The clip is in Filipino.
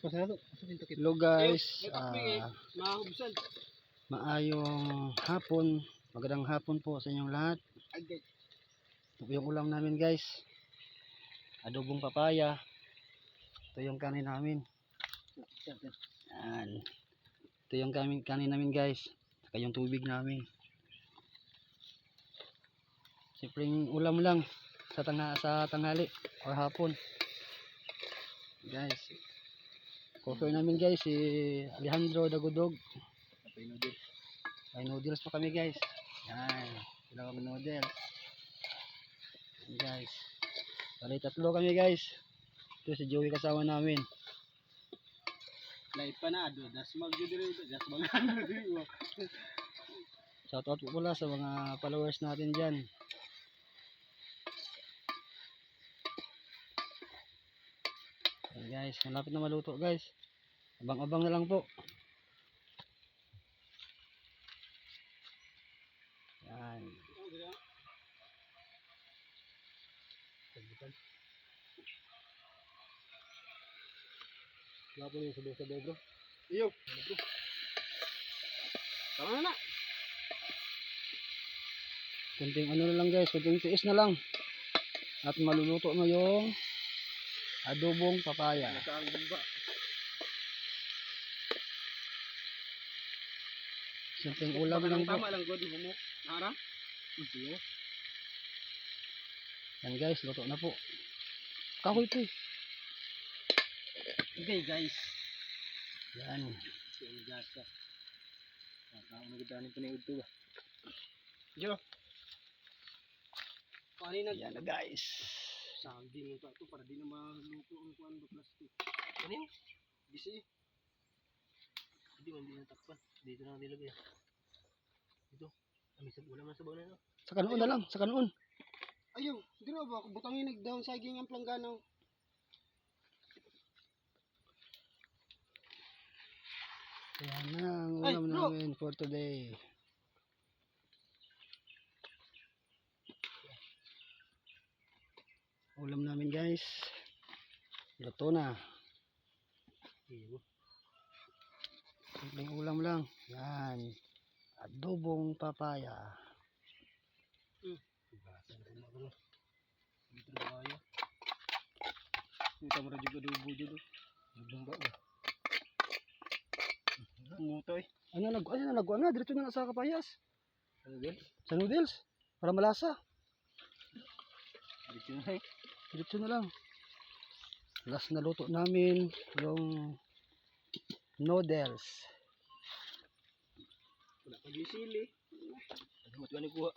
Hello guys, Mahubsan. maayong hapon, magandang hapon po sa inyong lahat. Ito po yung ulam namin guys. Adobong papaya. Ito yung kanin namin. Yan. Ito yung kanin, kanin namin guys. Saka yung tubig namin. Simpleng ulam lang sa, tanga, sa tanghali or hapon. Guys. Cover namin guys si Alejandro Dagudog. Kapay noodles. May noodles pa kami guys. Yan. Sila kami noodles. Yan guys. Bali tatlo kami guys. Ito si Joey kasama namin. Live pa na do. Das mag dire das mag ano. Shoutout po pala sa mga followers natin dyan. Guys, malapit na maluto guys. Abang-abang na lang po. Yan. Wala po yung sabay-sabay bro. Iyo. Tama na na. Kunting ano na lang guys, kunting tiis na lang. At maluluto na yung adobong papaya. Ang. Simpleng ulam lang po. Tama lang god mo. Nara. Iyo. Yan guys, luto na po. Kahoy po. eh. Okay guys. Yan. Yung gasa. Nakakaw na gudani pa ni Udto ba. Yo. Pari nag Yan na guys. Saging ito ito para di na maluto ang kuan do plastic. Ano yun? Bisi. Hindi man din natakpan. Dito na nilagay. Dito. Ami sa ulam na sa bawa na. Sa kanuon na lang, sa kanuon. Ayaw, di na ba? Butangin nag-down saging ang plangganaw. Yan na ang ulam namin for today. Ulam namin guys. Luto na. Simpleng ulam lang. Yan. Adobong papaya. Kita mo radyo adobo dito. Bumba ba? Mutoy. Ano na ano na nagwa na diretso na sa kapayas. Ano? Sa noodles para malasa. Dito na eh. Diretso na lang. Last na luto namin yung noodles. Wala pa sili. Ano mo kuha?